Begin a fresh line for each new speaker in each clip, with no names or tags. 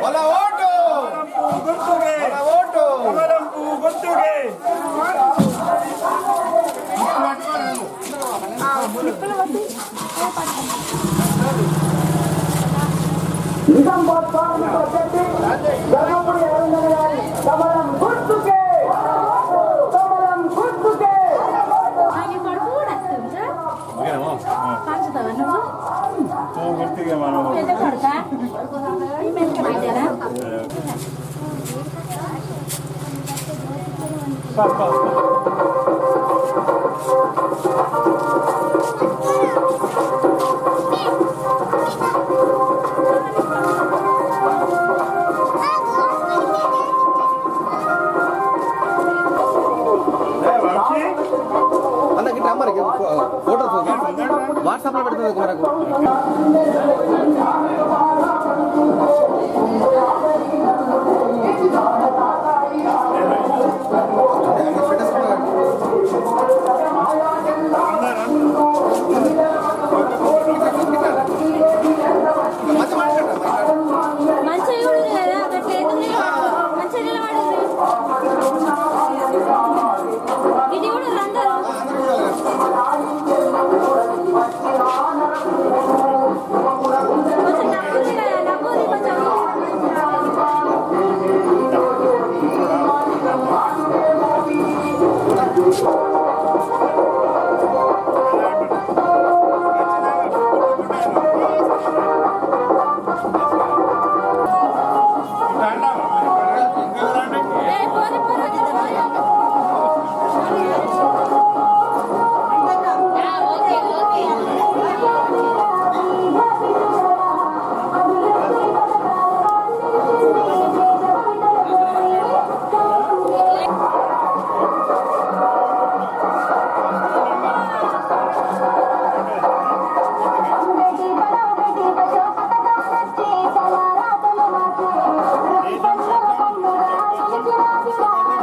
Hola, hola.
Nizamabad parliament అభ్యర్థి ధర్మపురి రవీంద్ర గారి సమరం గుర్తుకే సమరం గుర్తుకే
ఆయన కొడుకు
agora. agora.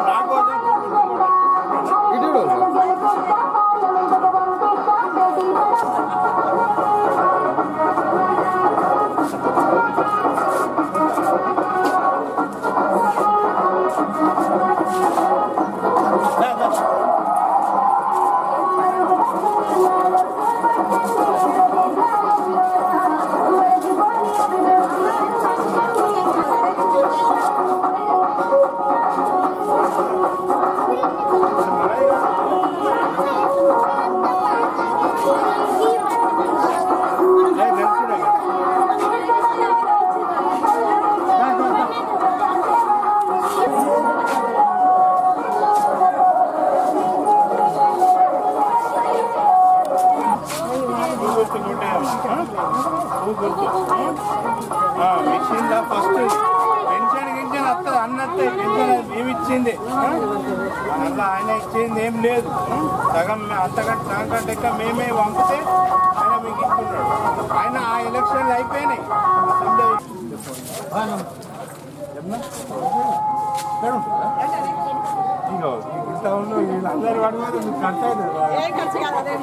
নাগো ఇచ్చింది. అలా ఆయన ఇచ్చింది ఏం లేదు. సగం అంతకంటే దానికంటే ఎక్కువ మేమే పంపితే ఆయన మీకు ఇస్తున్నాడు ఆయన ఆ ఎలక్షన్లు అయిపోయినాయి. గుంటంలో వీళ్ళందరూ పడిపోతే మీకు ఖర్చు అవుతుంది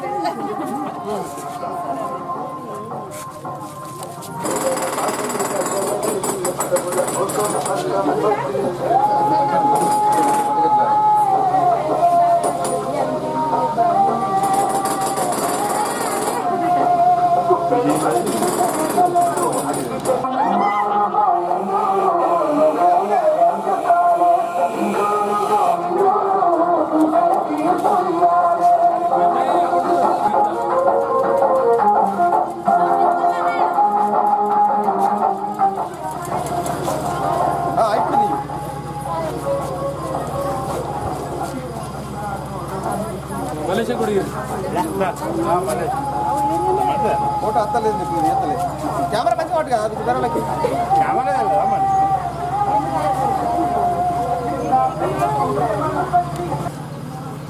చేసి కూడా ఫోటో ఎత్తలేదు. కెమెరా మంచిగా కదా అది ధరలకి
కెమెరా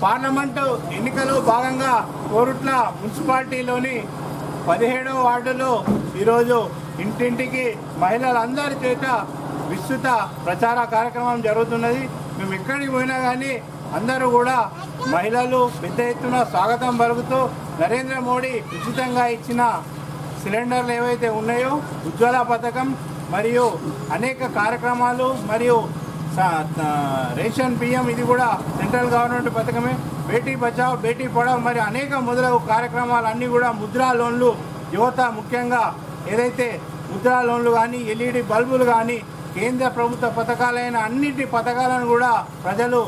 పార్లమెంటు ఎన్నికలో భాగంగా కోరుట్ల మున్సిపాలిటీలోని పదిహేడవ వార్డులో ఈరోజు ఇంటింటికి మహిళలందరి చేత విస్తృత ప్రచార కార్యక్రమం జరుగుతున్నది. మేము ఎక్కడికి పోయినా కానీ అందరూ కూడా మహిళలు పెద్ద ఎత్తున స్వాగతం పలుకుతూ నరేంద్ర మోడీ ఉచితంగా ఇచ్చిన సిలిండర్లు ఏవైతే ఉన్నాయో ఉజ్వల పథకం మరియు అనేక కార్యక్రమాలు మరియు రేషన్ బియ్యం ఇది కూడా సెంట్రల్ గవర్నమెంట్ పథకమే. బేటీ బచావ్ బేటీ పడావ్ మరి అనేక మొదలగు కార్యక్రమాలు అన్నీ కూడా ముద్రా లోన్లు యువత ముఖ్యంగా ఏదైతే ముద్రా లోన్లు కానీ ఎల్ఈడి బల్బులు కానీ కేంద్ర ప్రభుత్వ పథకాలైన అన్నిటి పథకాలను కూడా ప్రజలు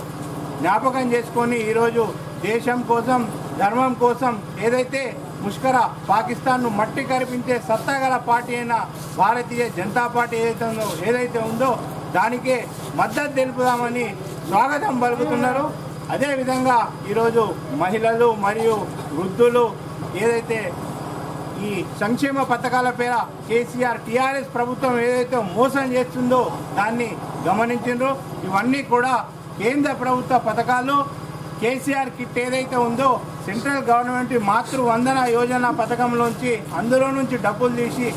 జ్ఞాపకం చేసుకొని ఈరోజు దేశం కోసం ధర్మం కోసం ఏదైతే ముష్కర పాకిస్తాన్ను మట్టి కరిపించే సత్తాగల పార్టీ అయిన భారతీయ జనతా పార్టీ ఏదైతే ఉందో ఏదైతే ఉందో దానికే మద్దతు తెలుపుదామని స్వాగతం పలుకుతున్నారు. అదేవిధంగా ఈరోజు మహిళలు మరియు వృద్ధులు ఏదైతే ఈ సంక్షేమ పథకాల పేర కేసీఆర్ టీఆర్ఎస్ ప్రభుత్వం ఏదైతే మోసం చేస్తుందో దాన్ని గమనించిండ్రు. ఇవన్నీ కూడా కేంద్ర ప్రభుత్వ పథకాలు కేసీఆర్ కిట్ ఏదైతే ఉందో సెంట్రల్ గవర్నమెంట్ మాతృ వందన యోజన పథకంలోంచి అందులో నుంచి డబ్బులు తీసి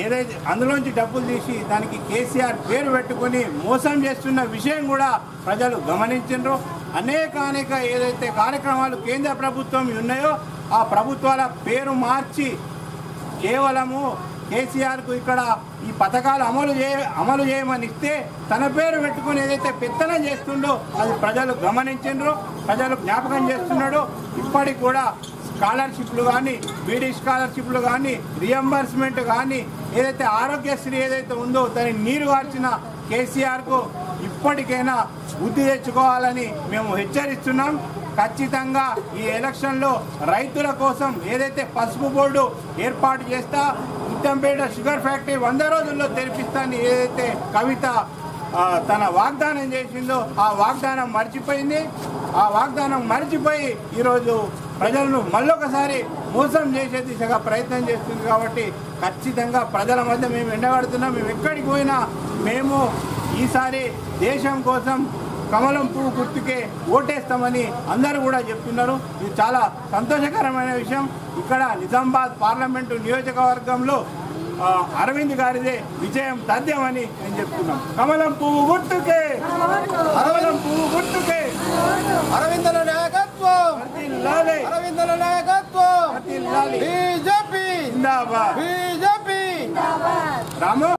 ఏదైతే అందులోంచి డబ్బులు తీసి దానికి కేసీఆర్ పేరు పెట్టుకొని మోసం చేస్తున్న విషయం కూడా ప్రజలు గమనించారు అనేక అనేక ఏదైతే కార్యక్రమాలు కేంద్ర ప్రభుత్వం ఉన్నాయో ఆ ప్రభుత్వాల పేరు మార్చి కేవలము కేసీఆర్కు ఇక్కడ ఈ పథకాలు అమలు చేయ అమలు చేయమని ఇస్తే తన పేరు పెట్టుకుని ఏదైతే పెత్తనం చేస్తుండో అది ప్రజలు గమనించిండ్రు ప్రజలు జ్ఞాపకం చేస్తున్నాడు. ఇప్పటికి కూడా స్కాలర్షిప్లు కానీ బీడీ స్కాలర్షిప్లు కానీ రియంబర్స్మెంట్ కానీ ఏదైతే ఆరోగ్యశ్రీ ఏదైతే ఉందో దాన్ని నీరు గార్చిన కేసీఆర్కు ఇప్పటికైనా బుద్ధి తెచ్చుకోవాలని మేము హెచ్చరిస్తున్నాం. ఖచ్చితంగా ఈ ఎలక్షన్లో రైతుల కోసం ఏదైతే పసుపు బోర్డు ఏర్పాటు చేస్తా ఉత్తంపేట షుగర్ ఫ్యాక్టరీ వంద రోజుల్లో తెరిపిస్తాను ఏదైతే కవిత తన వాగ్దానం చేసిందో ఆ వాగ్దానం మర్చిపోయింది. ఆ వాగ్దానం మర్చిపోయి ఈరోజు ప్రజలను మళ్ళొకసారి మోసం చేసే దిశగా ప్రయత్నం చేస్తుంది కాబట్టి ఖచ్చితంగా ప్రజల మధ్య మేము ఎండబడుతున్నాం మేము ఎక్కడికి పోయినా మేము ఈసారి దేశం కోసం కమలం పువ్వు గుర్తుకే ఓటేస్తామని అందరూ కూడా చెప్తున్నారు. ఇది చాలా సంతోషకరమైన విషయం. ఇక్కడ నిజామాబాద్ పార్లమెంటు నియోజకవర్గంలో అరవింద్ గారిదే విజయం తథ్యమని నేను చెప్తున్నాను. కమలం పువ్వు గుర్తుకే! కమలం పువ్వు గుర్తుకే!
అరవిందల నాయకత్వం. అరవిందల నాయకత్వం. బీజేపీ! బీజేపీ!
రాము!